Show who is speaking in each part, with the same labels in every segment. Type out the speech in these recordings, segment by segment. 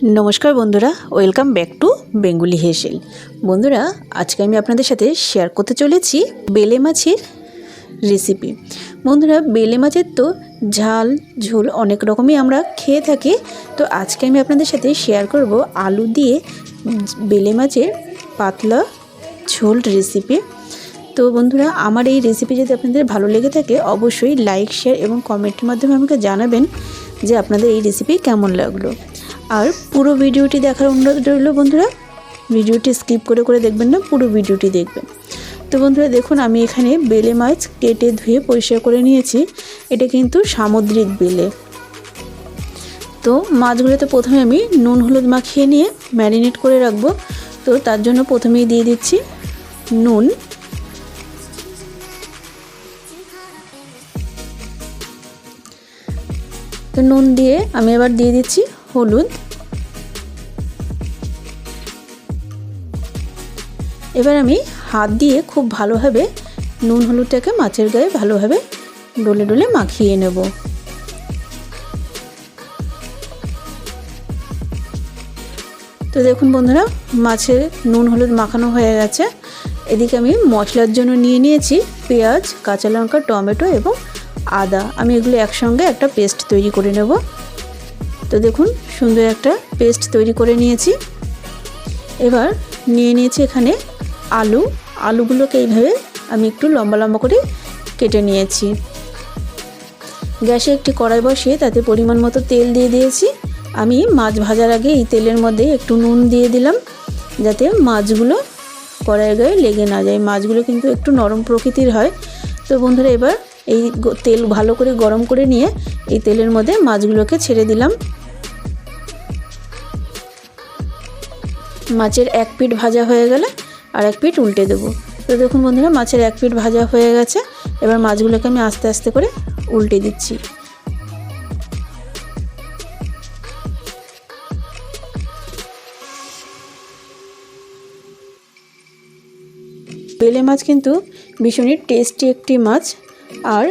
Speaker 1: নমস্কার বন্ধুরা, welcome back to Bengali হেসেল। বন্ধুরা, আজকে আমি আপনাদের সাথে শেয়ার করতে চলেছি বেলে মাছের রেসিপি বন্ধুরা, বেলে মাছের তো ঝাল, ঝোল অনেক রকমই আমরা খেয়ে থাকি। তো আজকে আমি আপনাদের সাথে শেয়ার করব আলু দিয়ে বেলে মাছের পাতলা ঝোল রেসিপি তো বন্ধুরা, আমার এই রেসিপি যদি আপনাদের ভালো লেগে থাকে, অবশ্যই লাইক শেয়ার এবং কমেন্টের মাধ্যমে আমাকে জানাবেন যে আপনাদের এই রেসিপি কেমন লাগল। আর পুরো ভিডিওটি দেখার অনুরোধ রইল বন্ধুরা। ভিডিওটি স্কিপ করে করে দেখবেন না, পুরো ভিডিওটি দেখবেন। তো বন্ধুরা, দেখুন, আমি এখানে বেলে মাছ কেটে ধুয়ে পরিষ্কার করে নিয়েছি। এটা কিন্তু সামুদ্রিক বেলে। তো মাছগুলোতে প্রথমে আমি নুন, হলুদ মাখিয়ে নিয়ে ম্যারিনেট করে রাখব। তো তার জন্য প্রথমেই দিয়ে দিচ্ছি নুন। তো নুন দিয়ে আমি এবার দিয়ে দিচ্ছি হলুদ। এবার আমি হাত দিয়ে খুব ভালোভাবে নুন হলুদটাকে মাছের গায়ে ভালোভাবে ডলে ডলে মাখিয়ে নেব। তো দেখুন বন্ধুরা মাছের নুন হলুদ মাখানো হয়ে গেছে। এদিকে আমি মশলার জন্য নিয়ে নিয়েছি পেঁয়াজ, কাঁচা লঙ্কা, টমেটো এবং আদা। আমি এগুলো একসঙ্গে একটা পেস্ট তৈরি করে নেব। তো দেখুন, সুন্দর একটা পেস্ট তৈরি করে নিয়েছি। এবার নিয়ে নিয়েছি এখানে আলু। আলুগুলোকে এইভাবে আমি একটু লম্বা লম্বা করে কেটে নিয়েছি। গ্যাসে একটি কড়াই বসিয়ে তাতে পরিমাণ মতো তেল দিয়ে দিয়েছি। আমি মাছ ভাজার আগে এই তেলের মধ্যে একটু নুন দিয়ে দিলাম, যাতে মাছগুলো কড়াইয়ের গায়ে লেগে না যায়। মাছগুলো কিন্তু একটু নরম প্রকৃতির হয়। তো বন্ধুরা, এবার এই তেল ভালো করে গরম করে নিয়ে এই তেলের মধ্যে মাছগুলোকে ছেড়ে দিলাম। মাছের এক পিঠ ভাজা হয়ে গেলে আর এক পিঠ উল্টে দেবো। তো দেখুন বন্ধুরা, মাছের এক পিঠ ভাজা হয়ে গেছে। এবার মাছগুলোকে আমি আস্তে আস্তে করে উল্টে দিচ্ছি। বেলে মাছ কিন্তু ভীষণই টেস্টি একটি মাছ। আর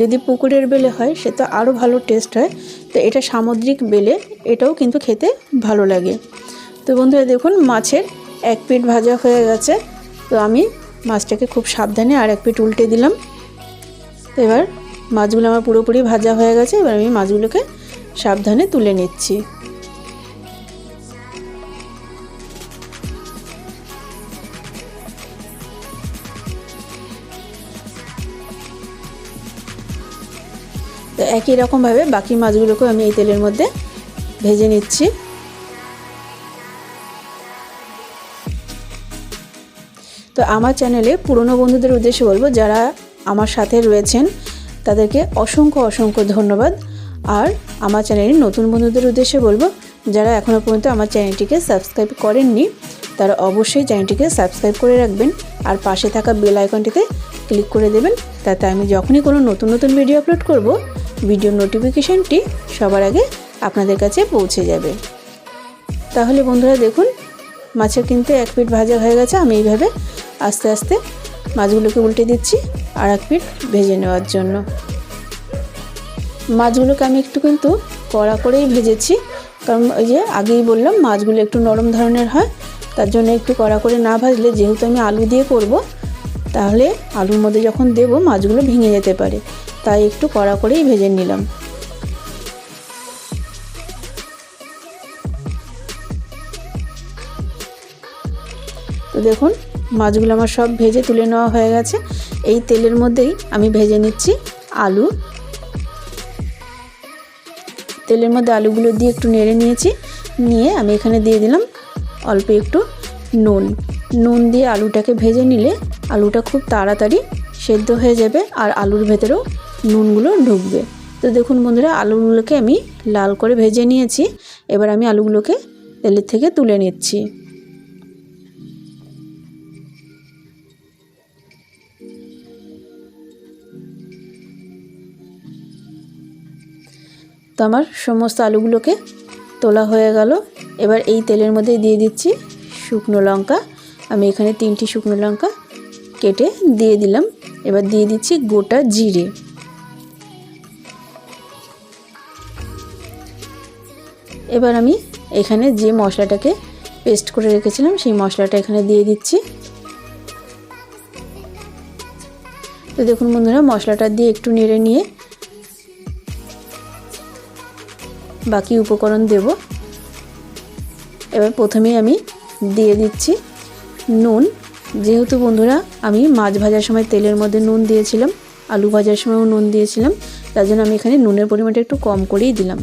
Speaker 1: যদি পুকুরের বেলে হয়, সে তো আরও ভালো টেস্ট হয়। তো এটা সামুদ্রিক বেলে, এটাও কিন্তু খেতে ভালো লাগে। তো বন্ধুরা দেখুন, মাছের এক পিঠ ভাজা হয়ে গেছে। তো আমি মাছটাকে খুব সাবধানে আর এক পিঠ উল্টে দিলাম। তো এবার মাছগুলো আমার পুরোপুরি ভাজা হয়ে গেছে। এবার আমি মাছগুলোকে সাবধানে তুলে নিচ্ছি। তো একই রকমভাবে বাকি মাছগুলোকেও আমি এই তেলের মধ্যে ভেজে নিচ্ছি। তো আমার চ্যানেলে পুরনো বন্ধুদের উদ্দেশ্যে বলব, যারা আমার সাথে রয়েছেন, তাদেরকে অসংখ্য অসংখ্য ধন্যবাদ। আর আমার চ্যানেলের নতুন বন্ধুদের উদ্দেশ্যে বলব, যারা এখনও পর্যন্ত আমার চ্যানেলটিকে সাবস্ক্রাইব করেননি, তারা অবশ্যই চ্যানেলটিকে সাবস্ক্রাইব করে রাখবেন আর পাশে থাকা বেল আইকনটিতে ক্লিক করে দেবেন, তাতে আমি যখনই কোনো নতুন নতুন ভিডিও আপলোড করব ভিডিও নোটিফিকেশানটি সবার আগে আপনাদের কাছে পৌঁছে যাবে। তাহলে বন্ধুরা দেখুন, মাছের কিন্তু এক পিঠ ভাজা হয়ে গেছে, আমি এইভাবে আস্তে আস্তে মাছগুলোকে উল্টে দিচ্ছি আর এক পিঠ ভেজে নেওয়ার জন্য। মাছগুলোকে আমি একটু কিন্তু কড়া করেই ভেজেছি। কারণ ওই যে আগেই বললাম, মাছগুলো একটু নরম ধরনের হয়। তার জন্য একটু কড়া করে না ভাজলে যেহেতু আমি আলু দিয়ে করব, তাহলে আলুর মধ্যে যখন দেব মাছগুলো ভেঙে যেতে পারে। তাই একটু কড়া করেই ভেজে নিলাম। তো দেখুন মাছগুলো আমার সব ভেজে তুলে নেওয়া হয়ে গেছে। এই তেলের মধ্যেই আমি ভেজে নিচ্ছি আলু। তেলের মধ্যে আলুগুলো দিয়ে একটু নেড়ে নিয়েছি। নিয়ে আমি এখানে দিয়ে দিলাম অল্প একটু নুন। নুন দিয়ে আলুটাকে ভেজে নিলে আলুটা খুব তাড়াতাড়ি সেদ্ধ হয়ে যাবে আর আলুর ভেতরেও নুনগুলো ঢুকবে। তো দেখুন বন্ধুরা, আলুগুলোকে আমি লাল করে ভেজে নিয়েছি। এবার আমি আলুগুলোকে তেলের থেকে তুলে নিচ্ছি। তো আমার সমস্ত আলুগুলোকে তোলা হয়ে গেল। এবার এই তেলের মধ্যে দিয়ে দিচ্ছি শুকনো লঙ্কা। আমি এখানে তিনটি শুকনো লঙ্কা কেটে দিয়ে দিলাম। এবার দিয়ে দিচ্ছি গোটা জিরে। এবার আমি এখানে যে মশলাটাকে পেস্ট করে রেখেছিলাম, সেই মশলাটা এখানে দিয়ে দিচ্ছি। তো দেখুন বন্ধুরা, মশলাটা দিয়ে একটু নেড়ে নিয়ে বাকি উপকরণ দেব। এবার প্রথমেই আমি দিয়ে দিচ্ছি নুন। যেহেতু বন্ধুরা, আমি মাছ ভাজার সময় তেলের মধ্যে নুন দিয়েছিলাম, আলু ভাজার সময়ও নুন দিয়েছিলাম, তার জন্য আমি এখানে নুনের পরিমাণটা একটু কম করেই দিলাম।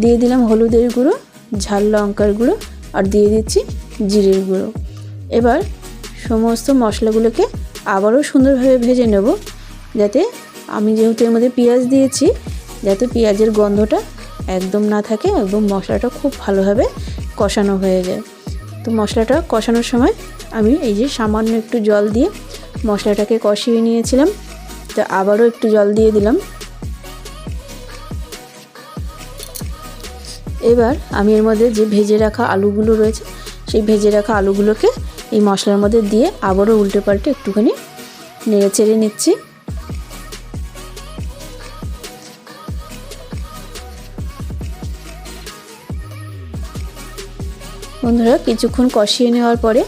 Speaker 1: দিয়ে দিলাম হলুদের গুঁড়ো, ঝাল লঙ্কার গুঁড়ো, আর দিয়ে দিচ্ছি জিরের গুঁড়ো। এবার সমস্ত মশলাগুলোকে আবারও সুন্দরভাবে ভেজে নেব, যাতে আমি যেহেতু এর মধ্যে পেঁয়াজ দিয়েছি, যাতে পেঁয়াজের গন্ধটা একদম না থাকে এবং মশলাটা খুব ভালোভাবে কষানো হয়ে যায়। তো মশলাটা কষানোর সময় আমি এই যে সামান্য একটু জল দিয়ে মশলাটাকে কষিয়ে নিয়েছিলাম। তো আবারও একটু জল দিয়ে দিলাম। এবার আমি এর মধ্যে যে ভেজে রাখা আলুগুলো রয়েছে, সেই ভেজে রাখা আলুগুলোকে এই মশলার মধ্যে দিয়ে আবারও উল্টে পাল্টে একটুখানি নেড়ে চেড়ে নিচ্ছি। বন্ধুরা, কিছুক্ষণ কষিয়ে নেওয়ার পরে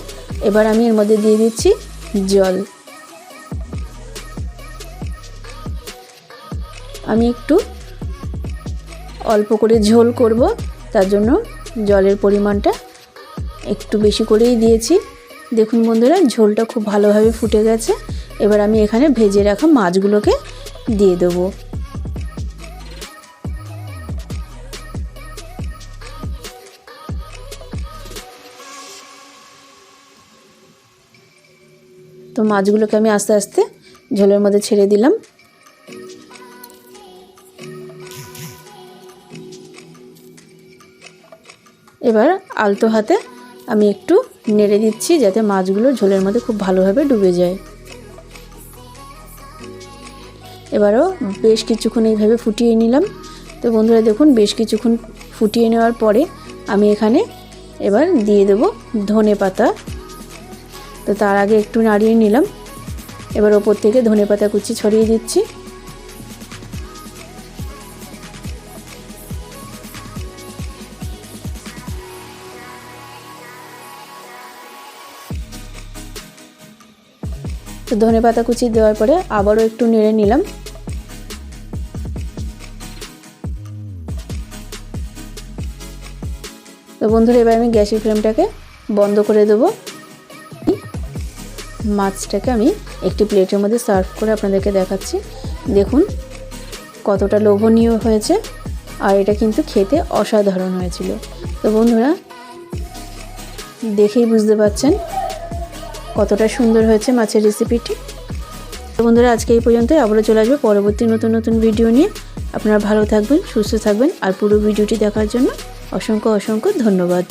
Speaker 1: এবার আমি এর মধ্যে দিয়ে দিচ্ছি জল। আমি একটু অল্প করে ঝোল করব, তার জন্য জলের পরিমাণটা একটু বেশি করেই দিয়েছি। দেখুন বন্ধুরা, ঝোলটা খুব ভালোভাবে ফুটে গেছে। এবার আমি এখানে ভেজে রাখা মাছগুলোকে দিয়ে দেবো। তো মাছগুলোকে আমি আস্তে আস্তে ঝোলের মধ্যে ছেড়ে দিলাম। এবার আলতো হাতে আমি একটু নেড়ে দিচ্ছি যাতে মাছগুলো ঝোলের মধ্যে খুব ভালোভাবে ডুবে যায়। এবারও বেশ কিছুক্ষণ এইভাবে ফুটিয়ে নিলাম। তো বন্ধুরা দেখুন, বেশ কিছুক্ষণ ফুটিয়ে নেওয়ার পরে আমি এখানে এবার দিয়ে দেব ধনে পাতা। তো তার আগে একটু নাড়িয়ে নিলাম। এবার ওপর থেকে ধনে পাতা কুচি ছড়িয়ে দিচ্ছি। তো ধনে পাতা কুচি দেওয়ার পরে আবারও একটু নেড়ে নিলাম। তো বন্ধুরা, এবার আমি গ্যাসের ফ্লেমটাকে বন্ধ করে দেবো। মাছটাকে আমি একটি প্লেটের মধ্যে সার্ভ করে আপনাদেরকে দেখাচ্ছি। দেখুন, কতটা লোভনীয় হয়েছে, আর এটা কিন্তু খেতে অসাধারণ হয়েছিল। তো বন্ধুরা, দেখেই বুঝতে পাচ্ছেন কতটা সুন্দর হয়েছে মাছের রেসিপিটি তো বন্ধুরা, আজকে এই পর্যন্তই। আবারও চলে আসবে পরবর্তী নতুন নতুন ভিডিও নিয়ে। আপনারা ভালো থাকবেন, সুস্থ থাকবেন, আর পুরো ভিডিওটি দেখার জন্য অসংখ্য অসংখ্য ধন্যবাদ।